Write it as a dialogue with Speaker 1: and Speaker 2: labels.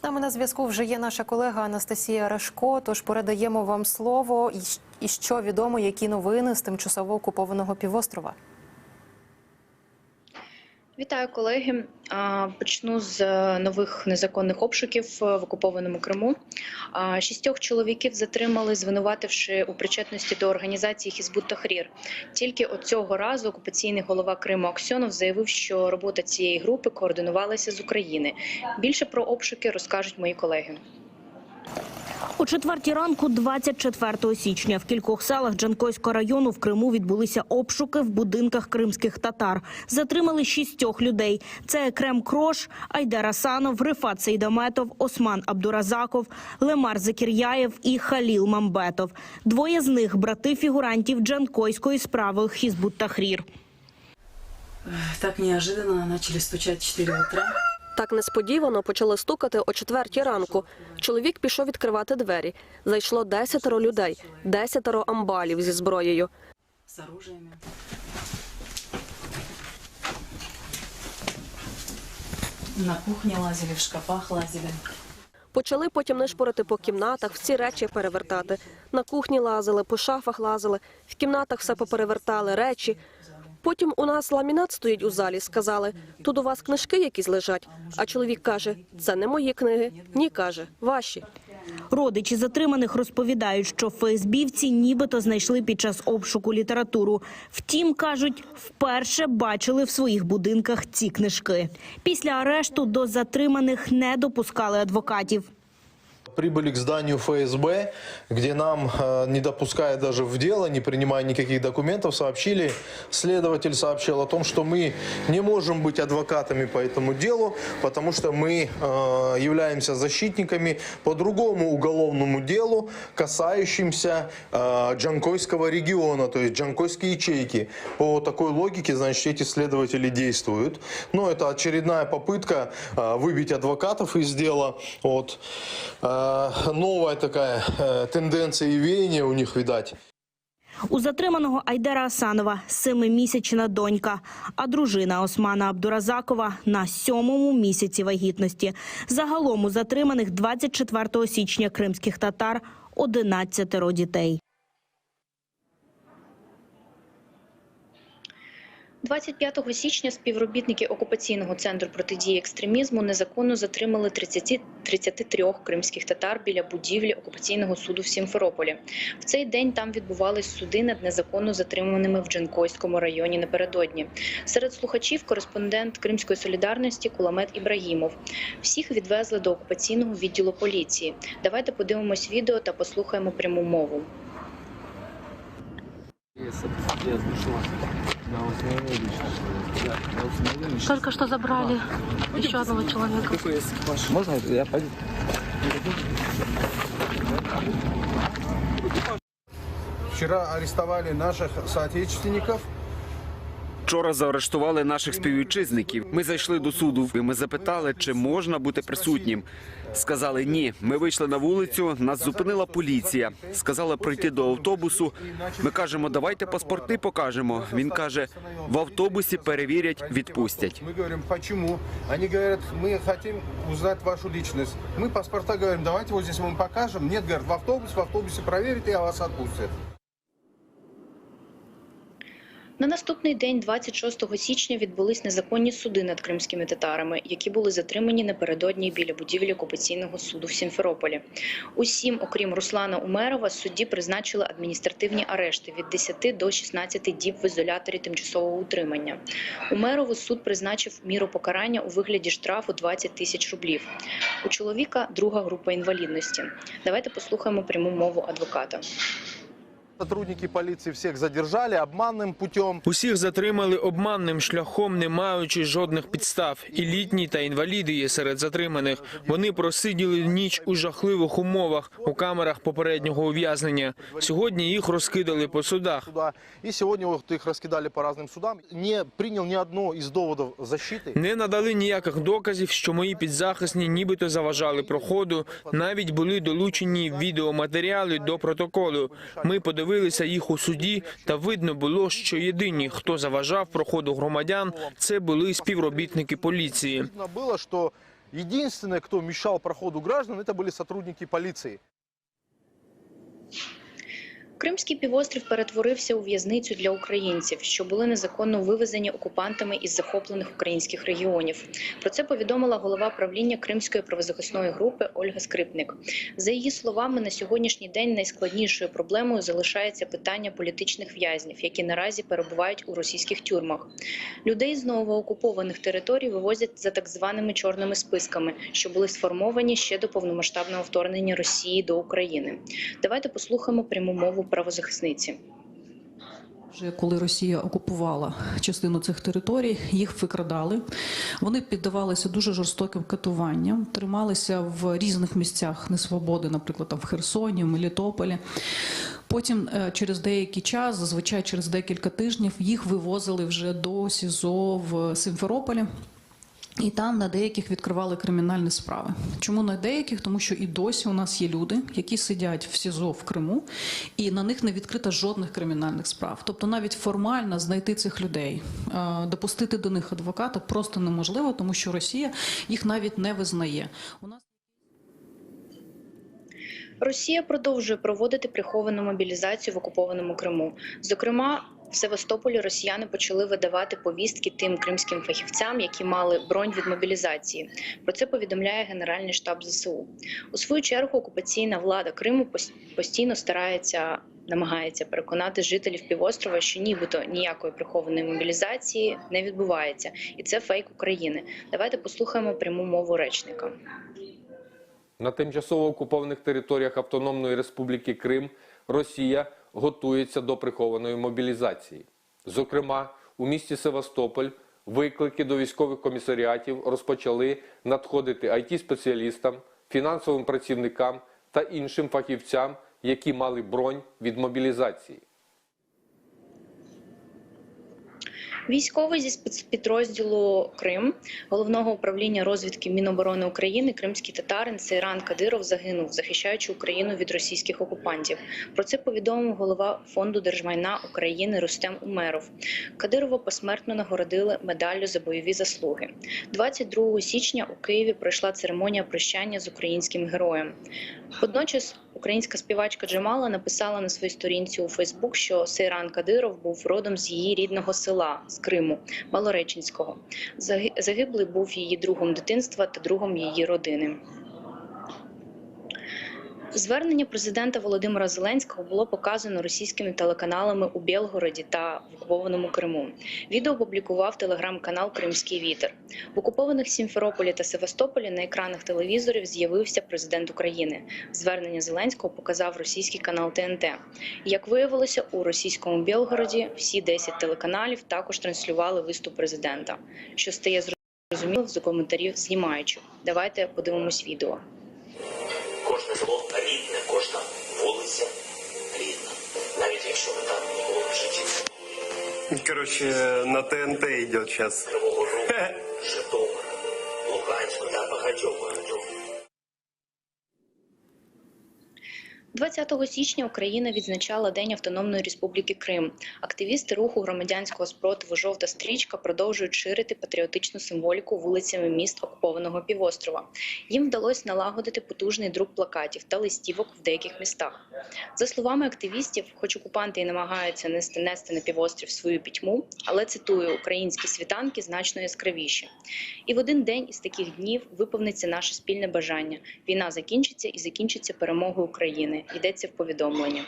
Speaker 1: З нами на зв'язку вже є наша колега Анастасія Рашко. Тож передаємо вам слово. І що відомо, які новини з тимчасово окупованого півострова?
Speaker 2: Вітаю, колеги. Почну з е, нових незаконних обшуків е, в окупованому Криму. Шістьох чоловіків затримали, звинувативши у причетності до організації Хізбут Тахрір. Тільки от цього разу окупаційний голова Криму Аксьонов заявив, що робота цієї групи координувалася з України. Більше про обшуки розкажуть мої колеги.
Speaker 3: О четвертій ранку, 24 січня, в кількох селах Джанкойського району в Криму відбулися обшуки в будинках кримських татар. Затримали шістьох людей. Це Екрем Крош, Айдар Асанов, Рифат Сейдаметов, Осман Абдуразаков, Лемар Закіряєв і Халіл Мамбетов. Двоє з них – брати фігурантів Джанкойської справи Хізбут Тахрір.
Speaker 4: Так неожиданно начали стучать в 4 утра.
Speaker 5: Так несподівано почали стукати о четвертій ранку. Чоловік пішов відкривати двері. Зайшло десятеро людей, десятеро амбалів зі зброєю.
Speaker 4: Оружиями. На кухне лазили, в шкафах лазили.
Speaker 5: Почали потім нишпорити по кімнатах, всі речі перевертати. На кухні лазили, по шафах лазили, в кімнатах все поперевертали, речі. Потім у нас ламінат стоїть у залі. Сказали, тут у вас книжки якісь лежать. А чоловік каже, це не мої книги. Ні, каже, ваші.
Speaker 3: Родичі затриманих розповідають, що ФСБівці нібито знайшли під час обшуку літературу. Втім, кажуть, вперше бачили в своїх будинках ці книжки. Після арешту до затриманих не допускали адвокатів.
Speaker 6: Прибыли к зданию ФСБ, где нам, э, не допуская даже в дело, не принимая никаких документов, сообщили, следователь сообщил о том, что мы не можем быть адвокатами по этому делу, потому что мы э, являемся защитниками по другому уголовному делу, касающимся э, Джанкойского региона, то есть Джанкойские ячейки. По такой логике, значит, эти следователи действуют. Но это очередная попытка выбить адвокатов из дела. Вот. Э, новая такая э, тенденция и у них, видать.
Speaker 3: У затриманого Айдера Асанова семимісячна донька, а дружина Османа Абдуразакова на сьомому місяці вагітності. Загалом у затриманих 24 січня кримських татар 11 дітей.
Speaker 2: 25 січня співробітники окупаційного центру протидії екстремізму незаконно затримали 30, 33 кримських татар біля будівлі окупаційного суду в Сімферополі. В цей день там відбувались суди над незаконно затриманими в Джанкойському районі напередодні. Серед слухачів кореспондент Кримської солідарності Куламет Ібрагімов. Всіх відвезли до окупаційного відділу поліції. Давайте подивимось відео та послухаємо пряму мову.
Speaker 7: Только что забрали еще одного человека.
Speaker 8: Можно я пойду?
Speaker 9: Вчера арестовали наших соотечественников.
Speaker 10: Вчора заарештували наших співвітчизників. Ми зайшли до суду. і Ми запитали, чи можна бути присутнім. Сказали ні. Ми вийшли на вулицю. Нас зупинила поліція. Сказали пройти до автобусу. Ми кажемо, давайте паспорти покажемо. Він каже, в автобусі перевірять, відпустять.
Speaker 9: Мы говорим, почему? Они говорят, мы хотим узнать вашу личность. Мы паспорта говорим, давайте вот здесь мы вам покажем. Нет, говорят, в автобус, в автобусе проверят и вас отпустят.
Speaker 2: На наступний день, 26 січня, відбулись незаконні суди над кримськими татарами, які були затримані напередодні біля будівлі окупаційного суду в Сімферополі. Усім, окрім Руслана Умерова, судді призначили адміністративні арешти від 10 до 16 діб в ізоляторі тимчасового утримання. Умерову суд призначив міру покарання у вигляді штрафу 20 тисяч рублів. У чоловіка друга група інвалідності. Давайте послухаємо пряму мову адвоката.
Speaker 6: Сотрудники полиции всех задержали обманным путем.
Speaker 8: Усіх затримали обманним шляхом, не маючи жодних підстав. І літні та інваліди є серед затриманих. Вони просиділи ніч у жахливих умовах у камерах попереднього ув'язнення. Сьогодні їх розкидали по судах.
Speaker 6: Суда. И сегодня вот их раскидали по разным судам. Не принял ни одно из доводов защиты.
Speaker 8: Не надали ніяких доказів, що мої підзахисні нібито заважали проходу. Навіть були долучені відеоматеріали до протоколу. Ми подивилися їх у суді, та видно було, що єдині, хто заважав проходу громадян, це були співробітники поліції.
Speaker 6: Видно было, что Единственное, кто мешал проходу граждан, это были сотрудники полиции.
Speaker 2: Кримський півострів перетворився у в'язницю для українців, що були незаконно вивезені окупантами із захоплених українських регіонів. Про це повідомила голова правління Кримської правозахисної групи Ольга Скрипник. За її словами, на сьогоднішній день найскладнішою проблемою залишається питання політичних в'язнів, які наразі перебувають у російських тюрмах. Людей з новоокупованих територій вивозять за так званими чорними списками, що були сформовані ще до повномасштабного вторгнення Росії до України. Давайте послухаємо пряму мову правозахисниці.
Speaker 11: Вже коли Росія окупувала частину цих територій, їх викрадали. Вони піддавалися дуже жорстоким катуванням, трималися в різних місцях несвободи, наприклад, там в Херсоні, в Мелітополі. Потім е, через деякий час, зазвичай через декілька тижнів, їх вивозили вже до СІЗО в Симферополі. І там на деяких відкривали кримінальні справи. Чому на деяких? Тому що і досі у нас є люди, які сидять в СІЗО в Криму, і на них не відкрито жодних кримінальних справ. Тобто навіть формально знайти цих людей, е, допустити до них адвоката просто неможливо, тому що Росія їх навіть не визнає. У нас
Speaker 2: Росія продовжує проводити приховану мобілізацію в окупованому Криму. Зокрема, в Севастополі росіяни почали видавати повістки тим кримським фахівцям, які мали бронь від мобілізації. Про це повідомляє Генеральний штаб ЗСУ. У свою чергу окупаційна влада Криму постійно старається. Намагається переконати жителів півострова, що нібито ніякої прихованої мобілізації не відбувається, і це фейк України. Давайте послухаємо пряму мову речника.
Speaker 12: На тимчасово окупованих територіях Автономної Республіки Крим Росія готується до прихованої мобілізації. Зокрема, у місті Севастополь виклики до військових комісаріатів розпочали надходити IT-спеціалістам, фінансовим працівникам та іншим фахівцям, які мали бронь від мобілізації.
Speaker 2: Військовий зі спецпідрозділу Крим головного управління розвідки Міноборони України кримський татарин Сейран Кадиров загинув, захищаючи Україну від російських окупантів. Про це повідомив голова фонду держмайна України Рустем Умеров. Кадирова посмертно нагородили медаллю за бойові заслуги. 22 січня у Києві пройшла церемонія прощання з українським героєм. Водночас українська співачка Джамала написала на своїй сторінці у Фейсбук, що Сейран Кадиров був родом з її рідного села з Криму, Малореченського. Заги- Загиблий був її другом дитинства та другом її родини. Звернення президента Володимира Зеленського було показано російськими телеканалами у Білгороді та в окупованому Криму. Відео опублікував телеграм-канал Кримський вітер. В окупованих Сімферополі та Севастополі на екранах телевізорів з'явився президент України. Звернення Зеленського показав російський канал ТНТ. Як виявилося, у російському Білгороді всі 10 телеканалів також транслювали виступ президента, що стає зрозуміло з коментарів знімаючих. Давайте подивимось відео.
Speaker 13: Короче, на ТНТ сейчас.
Speaker 14: Кривого Житомира, багатьох.
Speaker 2: 20 січня Україна відзначала День Автономної Республіки Крим. Активісти руху громадянського спротиву Жовта стрічка продовжують ширити патріотичну символіку вулицями міст окупованого півострова. Їм вдалося налагодити потужний друк плакатів та листівок в деяких містах. За словами активістів, хоч окупанти і намагаються нести нести на півострів свою пітьму, але цитую, українські світанки значно яскравіші. І в один день із таких днів виповниться наше спільне бажання. Війна закінчиться і закінчиться перемогою України. Йдеться в повідомленні.